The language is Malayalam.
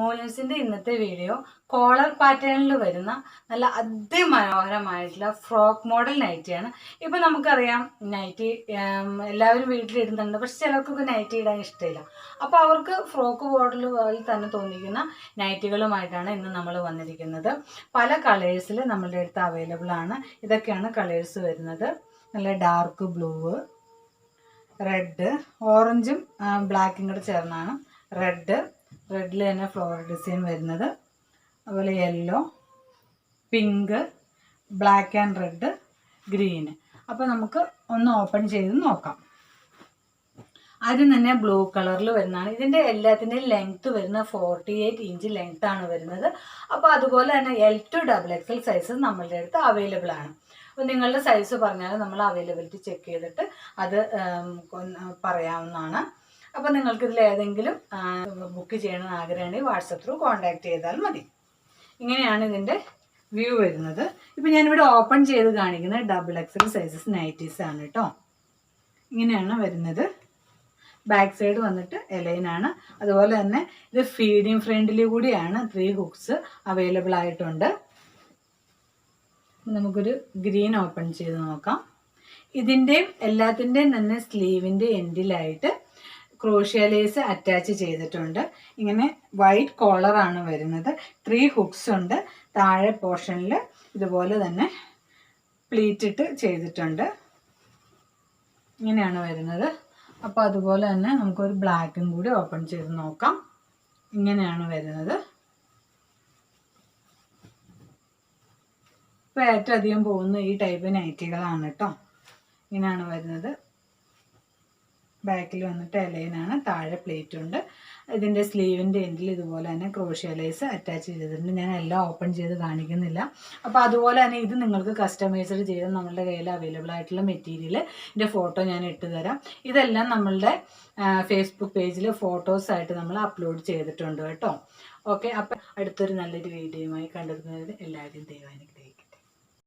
മൂലൻസിന്റെ ഇന്നത്തെ വീഡിയോ കോളർ പാറ്റേണിൽ വരുന്ന നല്ല അതിമനോഹരമായിട്ടുള്ള ഫ്രോക്ക് മോഡൽ നൈറ്റിയാണ് ഇപ്പം നമുക്കറിയാം നൈറ്റി എല്ലാവരും വീട്ടിലിടുന്നുണ്ട്. പക്ഷെ ചിലർക്കൊക്കെ നൈറ്റി ഇടാൻ ഇഷ്ടമില്ല. അപ്പോൾ അവർക്ക് ഫ്രോക്ക് മോഡൽ പോലെ തന്നെ തോന്നിക്കുന്ന നൈറ്റികളുമായിട്ടാണ് ഇന്ന് നമ്മൾ വന്നിരിക്കുന്നത്. പല കളേഴ്സിൽ നമ്മളുടെ അടുത്ത് അവൈലബിൾ ആണ്. ഇതൊക്കെയാണ് കളേഴ്സ് വരുന്നത്. നല്ല ഡാർക്ക് ബ്ലൂവ് റെഡ് ഓറഞ്ചും ബ്ലാക്കും കൂടെ ചേർന്നാണ്. റെഡ് റെഡിൽ തന്നെ ഫ്ലോറൽ ഡിസൈൻ വരുന്നത്. അതുപോലെ yellow pink black and red green അപ്പോൾ നമുക്ക് ഒന്ന് ഓപ്പൺ ചെയ്ത് നോക്കാം. ആദ്യം തന്നെ ബ്ലൂ കളറിൽ വരുന്നതാണ്. ഇതിന്റെ എല്ലാത്തിന്റെയും ലെങ്ത്ത് വരുന്ന ഫോർട്ടി എയ്റ്റ് ഇഞ്ച് ലെങ്ത് ആണ് വരുന്നത്. അപ്പോൾ അതുപോലെ തന്നെ L to double XL size നമ്മളുടെ അടുത്ത് അവൈലബിൾ ആണ്. അപ്പോൾ നിങ്ങളുടെ സൈസ് പറഞ്ഞാൽ നമ്മൾ അവൈലബിലിറ്റി ചെക്ക് ചെയ്തിട്ട് അത് പറയാവുന്നതാണ്. അപ്പോൾ നിങ്ങൾക്ക് ഇതിൽ ഏതെങ്കിലും ബുക്ക് ചെയ്യണമെന്ന് ആഗ്രഹമുണ്ടെങ്കിൽ വാട്സപ്പ് ത്രൂ കോൺടാക്ട് ചെയ്താൽ മതി. ഇങ്ങനെയാണ് ഇതിന്റെ വ്യൂ വരുന്നത്. ഇപ്പം ഞാനിവിടെ ഓപ്പൺ ചെയ്ത് കാണിക്കുന്നത് ഡബിൾ എക്സൽ സൈസസ് നൈറ്റീസ് ആണ് കേട്ടോ ഇങ്ങനെയാണ് വരുന്നത്. ബാക്ക് സൈഡ് വന്നിട്ട് എലൈനാണ് അതുപോലെ തന്നെ ഇത് ഫീഡിങ് ഫ്രണ്ടിൽ കൂടിയാണ് ത്രീ ഹുക്സ് അവൈലബിൾ ആയിട്ടുണ്ട്. നമുക്കൊരു ഗ്രീൻ ഓപ്പൺ ചെയ്ത് നോക്കാം. ഇതിന്റെയും എല്ലാത്തിന്റെയും തന്നെ സ്ലീവിന്റെ എൻഡിലായിട്ട് ക്രോഷ്യ ലേസ് അറ്റാച്ച് ചെയ്തിട്ടുണ്ട്. ഇങ്ങനെ വൈറ്റ് കോളറാണ് വരുന്നത്. ത്രീ ഹുക്സ് ഉണ്ട്. താഴെ പോർഷനിൽ ഇതുപോലെ തന്നെ പ്ലീറ്റ് ഇട്ട് ചെയ്തിട്ടുണ്ട്. ഇങ്ങനെയാണ് വരുന്നത്. അപ്പോൾ അതുപോലെ തന്നെ നമുക്കൊരു ബ്ലാക്കും കൂടി ഓപ്പൺ ചെയ്ത് നോക്കാം. ഇങ്ങനെയാണ് വരുന്നത്. ഇപ്പോൾ ഏറ്റവും അധികം പോകുന്ന ഈ ടൈപ്പ് നൈറ്റികളാണ് കേട്ടോ. ഇങ്ങനെയാണ് വരുന്നത്. ബാക്കിൽ വന്നിട്ട് എലൈനാണ് താഴെ പ്ലേറ്റ് ഉണ്ട്. ഇതിന്റെ സ്ലീവിന്റെ എൻഡിൽ ഇതുപോലെ തന്നെ ക്രോഷ്യ ലേസ് അറ്റാച്ച് ചെയ്തിട്ടുണ്ട്. ഞാൻ എല്ലാം ഓപ്പൺ ചെയ്ത് കാണിക്കുന്നില്ല. അപ്പോൾ അതുപോലെ തന്നെ ഇത് നിങ്ങൾക്ക് കസ്റ്റമൈസ്ഡ് ചെയ്ത് നമ്മളുടെ കയ്യിൽ അവൈലബിൾ ആയിട്ടുള്ള മെറ്റീരിയൽ ഇതിന്റെ ഫോട്ടോ ഞാൻ ഇട്ട് തരാം. ഇതെല്ലാം നമ്മളുടെ ഫേസ്ബുക്ക് പേജിൽ ഫോട്ടോസ് ആയിട്ട് നമ്മൾ അപ്ലോഡ് ചെയ്തിട്ടുണ്ട് കേട്ടോ. ഓക്കെ അപ്പം അടുത്തൊരു നല്ലൊരു വീഡിയോയുമായി കണ്ടെത്തുന്നതിന് എല്ലാവരും ദൈവാനുഗ്രഹിക്കും